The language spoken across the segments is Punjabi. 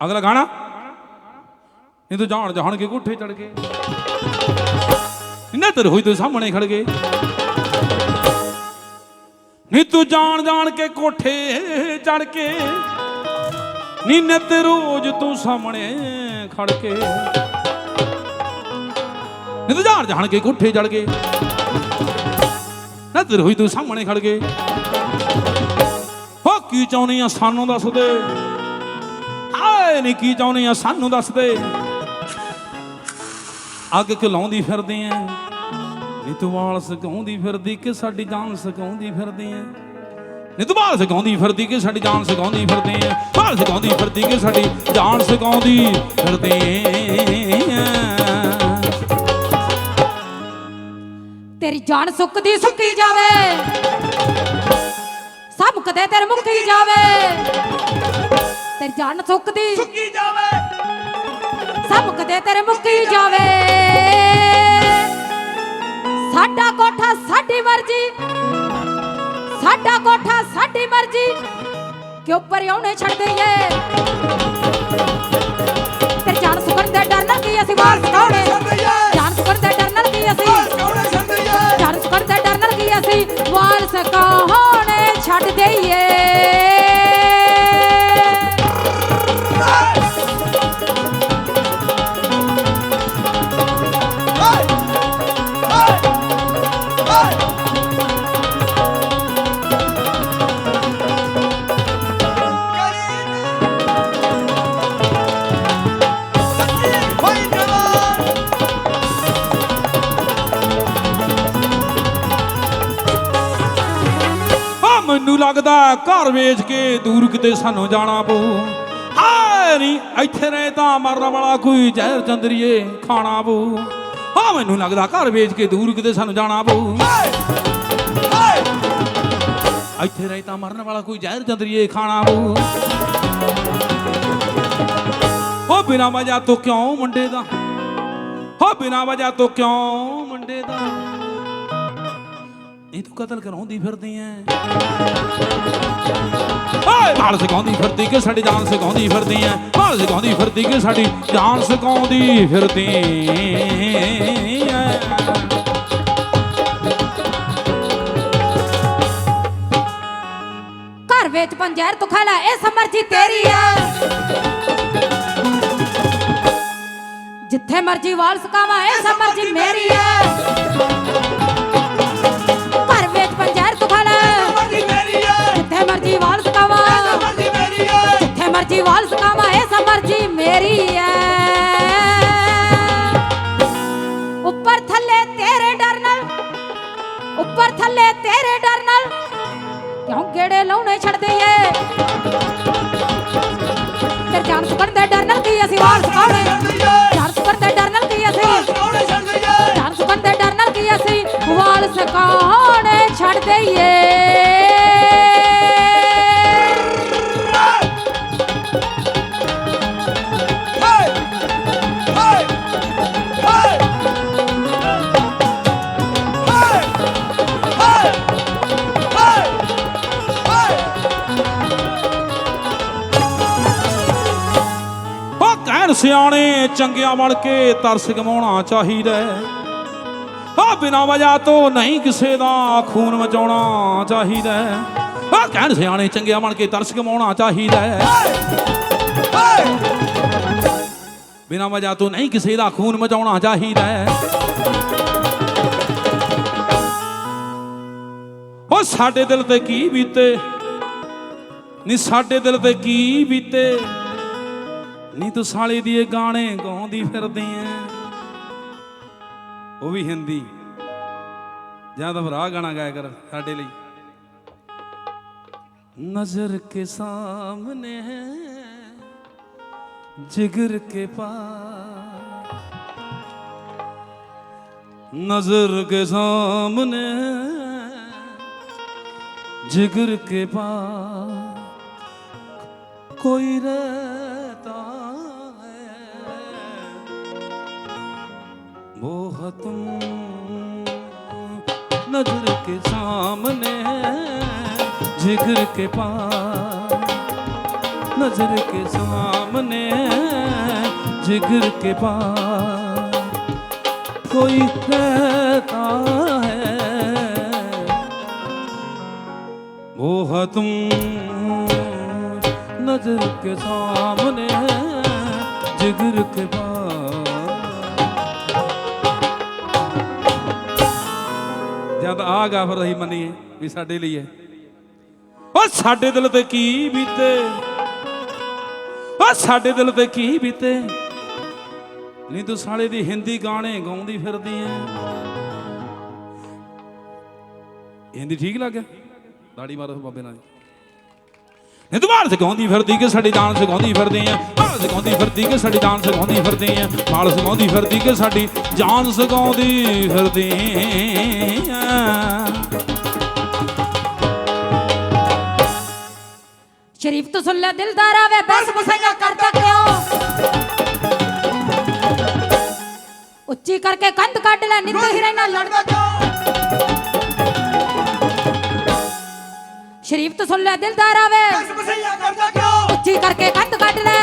ਅਗਲਾ ਗਾਣਾ। ਇਹ ਤੂੰ ਜਾਣ ਜਾਣ ਕੇ ਕੋਠੇ ਚੜ ਕੇ। ਇੰਨਾ ਤਰ ਹੋਈ ਤੂੰ ਸਾਹਮਣੇ ਖੜ ਗਏ। ਨੀ ਤੂੰ ਜਾਣ ਜਾਣ ਕੇ ਕੋਠੇ ਚੜ ਕੇ ਨੀ ਨਿਤ ਰੋਜ਼ ਤੂੰ ਸਾਹਮਣੇ ਖੜ ਕੇ। ਨੀ ਤੂੰ ਜਾਣ ਜਾਣ ਕੇ ਕੋਠੇ ਚੜ ਕੇ ਨਿਤ ਹੋਈ ਤੂੰ ਸਾਹਮਣੇ ਖੜ ਕੇ ਹੋ ਕੀ ਚਾਹੁੰਦੀ ਆ ਸਾਨੂੰ ਦੱਸ ਦੇ। ਹਾਏ ਨੀ ਕੀ ਚਾਹੁੰਦੀ ਆ, ਸਾਨੂੰ ਦੱਸ ਅੱਗ ਕਿਲਾਉਂਦੀ ਫਿਰਦੀ ਐ। ਨੀ ਤੂੰ ਸਕਾਉਂਦੀ ਫਿਰਦੀ ਕਿ ਸਾਡੀ ਜਾਨ ਸਕਾਉਂਦੀ ਫਿਰਦੇ ਐ। ਨੀ ਸਕਾਉਂਦੀ ਫਿਰਦੀ ਕਿ ਸਾਡੀ ਜਾਨ ਸਕਾਉਂਦੀ ਫਿਰਦੀ ਐ। ਵਾਲ ਸਕਾਉਂਦੀ ਫਿਰਦੀ ਕਿ ਸਾਡੀ ਜਾਨ ਸਕਾਉਂਦੀ ਫਿਰਦੀ ਐ। ਤੇਰੀ ਜਾਨ ਸੁੱਕਦੀ ਸੁੱਕੀ ਜਾਵੇ। ਸਭ ਕਦੇ ਤੇਰੇ ਮੁੱਕੀ ਜਾਵੇ। ਤੇਰੀ ਜਾਨ ਸੁੱਕਦੀ। ਕੀ ਜਾਵੇ। ਸਭ ਕਦੇ ਤੇਰੇ ਮੁੱਕੀ ਜਾਵੇ। ਸਾਡਾ ਕੋਠਾ ਸਾਡੀ ਮਰਜ਼ੀ। ਸਾਡਾ ਕੋਠਾ ਸਾਡੀ ਮਰਜ਼ੀ। ਕਿਉਂ ਪਰਿਉਣੇ ਛੱਡ ਦਈਏ ਤੇਰੀ ਜਾਨ ਸੁੱਕਣ ਦੇ ਡਰ ਲੱਗਦਾ ਘਰ ਵੇਚ ਕੇ ਦੂਰ ਕਿਤੇ ਸਾਨੂੰ ਜਾਣਾ ਪਊ। ਹਾਏ ਨਹੀਂ ਇੱਥੇ ਰਹੇ ਤਾਂ ਮਰਨ ਵਾਲਾ ਕੋਈ ਜ਼ਹਿਰ ਚੰਦਰੀਏ ਖਾਣਾ ਪਊ। ਆ ਮੈਨੂੰ ਲੱਗਦਾ ਘਰ ਵੇਚ ਕੇ ਦੂਰ ਕਿਤੇ ਸਾਨੂੰ ਜਾਣਾ ਪਊ। ਇੱਥੇ ਰਹੇ ਤਾਂ ਮਰਨ ਵਾਲਾ ਕੋਈ ਜ਼ਹਿਰ ਚੰਦਰੀਏ ਖਾਣਾ ਪਊ। ਹੋ ਬਿਨਾ ਵਜ੍ਹਾ ਤੋਂ ਕਿਉਂ ਮੁੰਡੇ ਦਾ? ਹੋ ਬਿਨਾ ਵਜਾ ਤੋਂ ਕਿਉਂ ਮੁੰਡੇ ਦਾ? ਇਹ ਤੂੰ ਕਤਲ ਕਰਾਉਂਦੀ ਫਿਰਦੀ ਐ। ਓਏ ਮਾਲ ਸਿਕਾਉਂਦੀ ਫਿਰਦੀ ਕਿ ਸਾਡੀ ਜਾਨ ਸਿਕਾਉਂਦੀ ਫਿਰਦੀ ਐ। ਮਾਲ ਸਿਕਾਉਂਦੀ ਫਿਰਦੀ ਕਿ ਸਾਡੀ ਜਾਨ ਸਿਕਾਉਂਦੀ ਫਿਰਦੀ ਐ। ਘਰ ਵਿੱਚ ਪੰਜੈਰ ਤੂੰ ਖਾ ਇਹ ਸਮਰਜੀ ਤੇਰੀ ਆ। ਜਿੱਥੇ ਮਰਜ਼ੀ ਵਾਲ ਸਕਾਵਾ, ਇਹ ਸਮਰਜੀ ਮੇਰੀ ਆ। ਮਰਜ਼ੀ ਵਾਲ ਸਕਾਵਾ, ਇਹ ਸਮਰਜੀ ਮੇਰੀ ਆ ਉੱਪਰ ਥੱਲੇ ਤੇਰੇ ਡਰ ਨਾਲ, ਉੱਪਰ ਥੱਲੇ ਤੇਰੇ ਡਰ ਨਾਲ, ਕਿਉਂ ਗੇੜੇ ਲਾਉਣੇ ਛੱਡ ਦਈਏ ਤੇ ਜਾਨ ਸੁਕਣ ਦੇ ਡਰ ਨਾਲ ਕੀ ਅਸੀਂ ਵਾਲ ਸਕਾਉਣੇ? ਜਾਨ ਸੁਕਣ ਦੇ ਡਰ ਨਾਲ ਕੀ ਅਸੀਂ? ਜਾਨ ਸੁਕਣ ਦੇ ਡਰ ਨਾਲ ਕੀ ਅਸੀਂ ਵਾਲ ਸਕਾਉਣੇ ਛੱਡ ਦਈਏ ਸਿਆਣੇ ਚੰਗਿਆਂ ਵਲ ਕੇ ਤਰਸ ਗਵਾਉਣਾ ਚਾਹੀਦਾ ਆ ਬਿਨਾ ਵਜ੍ਹਾ ਤੋਂ ਨਹੀਂ ਕਿਸੇ ਦਾ ਖੂਨ ਮਚਾਉਣਾ ਚਾਹੀਦਾ ਆ ਕਹਿਣ ਸਿਆਣੇ ਚੰਗਿਆਂ ਵਲ ਕੇ ਤਰਸ ਗਵਾਉਣਾ ਚਾਹੀਦਾ ਬਿਨਾ ਵਜ੍ਹਾ ਤੋਂ ਨਹੀਂ ਕਿਸੇ ਦਾ ਖੂਨ ਮਚਾਉਣਾ ਚਾਹੀਦਾ ਉਹ ਸਾਡੇ ਦਿਲ ਤੇ ਕੀ ਬੀਤੇ? ਨੀ ਸਾਡੇ ਦਿਲ ਤੇ ਕੀ ਬੀਤੇ? ਨੀ ਤੂੰ ਸਾਲੀ ਦੀ ਇਹ ਗਾਣੇ ਗਾਉਂਦੀ ਫਿਰਦੀ ਐ। ਉਹ ਵੀ ਹਿੰਦੀ। ਜਾਂ ਤਾਂ ਭਰਾ ਗਾਣਾ ਗਾਇਆ ਕਰ ਸਾਡੇ ਲਈ। ਨਜ਼ਰ ਕੇ ਸਾਹਮਣੇ ਹੈ, ਜਿਗਰ ਕੇ ਪਾਸ ਨਜ਼ਰ ਕੇ ਸਾਹਮਣੇ ਜਿਗਰ ਕੇ ਪਾ ਕੋਈ ਰਹਿ तुम नजर के सामने जिगर के पास नजर के सामने जिगर के पार कोई कहता है वो है तुम नजर के सामने जिगर के पार ਜਦ ਆ ਗਾ ਫਿਰ ਅਸੀਂ ਮੰਨੀਏ ਵੀ ਸਾਡੇ ਲਈ ਹੈ। ਉਹ ਸਾਡੇ ਦਿਲ ਤੇ ਕੀ ਬੀਤੇ? ਉਹ ਸਾਡੇ ਦਿਲ ਤੇ ਕੀ ਬੀਤੇ? ਨਹੀਂ ਤੂੰ ਸਾਲੇ ਦੀ ਹਿੰਦੀ ਗਾਣੇ ਗਾਉਂਦੀ ਫਿਰਦੀ ਐ। ਹਿੰਦੀ ਠੀਕ ਲੱਗਿਆ ਦਾੜੀ ਮਾਰੋ ਬਾਬੇ ਨਾਲ। ਨੀ ਤੂੰ ਮਾਲ ਸਿਖਾਉਂਦੀ ਫਿਰਦੀ ਕਿ ਸਾਡੀ ਜਾਨ ਸਿਖਾਉਂਦੀ ਫਿਰਦੀ ਐ? ਮਾਲ ਸਿਖਾਉਂਦੀ ਫਿਰਦੀ ਕਿ ਸਾਡੀ ਜਾਨ ਸਿਖਾਉਂਦੀ ਫਿਰਦੀ ਐ ਮਾਲ ਸਿਖਾਉਂਦੀ ਫਿਰਦੀ ਕਿ ਸਾਡੀ ਜਾਨ ਸਿਖਾਉਂਦੀ ਫਿਰਦੀ ਐ। ਸ਼ਰੀਫ ਤੋਂ ਸੁਣ ਲੈ ਦਿਲਦਾਰਾ ਵੇ ਬਸ। ਬਸਈਆ ਕਰਦਾ ਕਿਉਂ? ਉੱਚੀ ਕਰਕੇ ਕੰਧ ਕੱਢ ਲੈ ਨਿੱਤ ਹਿਰੇ ਨਾਲ ਲੜਦਾ ਸ਼ਰੀਫ ਤੋਂ ਸੁਣ ਲੈ ਦਿਲਦਾਰਾ ਵੇ ਉੱਚੀ ਕਰਕੇ ਕੰਧ ਕੱਢ ਲੈ।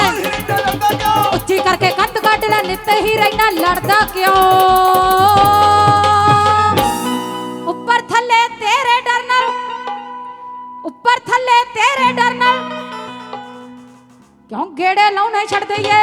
ਉੱਚੀ ਕਰਕੇ ਕੰਧ ਕੱਢ ਲੈ, ਨਿੱਤ ਹੀਰੇ ਨਾਲ ਲੜਦਾ ਕਿਉਂ? ਉੱਪਰ ਥੱਲੇ ਤੇਰੇ ਡਰ ਨਾਲ, ਉੱਪਰ ਥੱਲੇ ਤੇਰੇ ਡਰ ਨਾਲ ਕਿਉਂ ਗੇੜੇ ਲਾਉਣੇ ਛੱਡ ਦਈਏ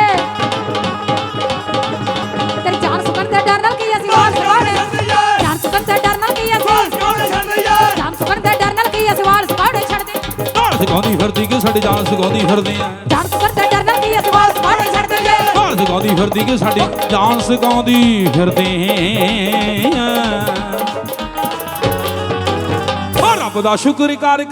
ਸਿਖਾਉਂਦੀ ਫਿਰਦੀ ਕਿ ਸਾਡੀ ਜਾਨ ਸਿਖਾਉਂਦੀ ਫਿਰਦੀ ਐ ਜਾਨ ਸੁਕਣ ਦੇ ਡਰ ਨਾਲ ਕੀ ਅਸੀਂ ਵਾਰ ਸਕਾਉਣੇ ਛੱਡ ਦਈਏ ਮਾਲ ਸਿਖਾਉਂਦੀ ਫਿਰਦੀ ਕਿ ਸਾਡੀ ਜਾਨ ਸਿਖਾਉਂਦੀ ਫਿਰਦੀ ਓ ਰੱਬ ਦਾ ਸ਼ੁਕਰ ਕਰ ਕਰ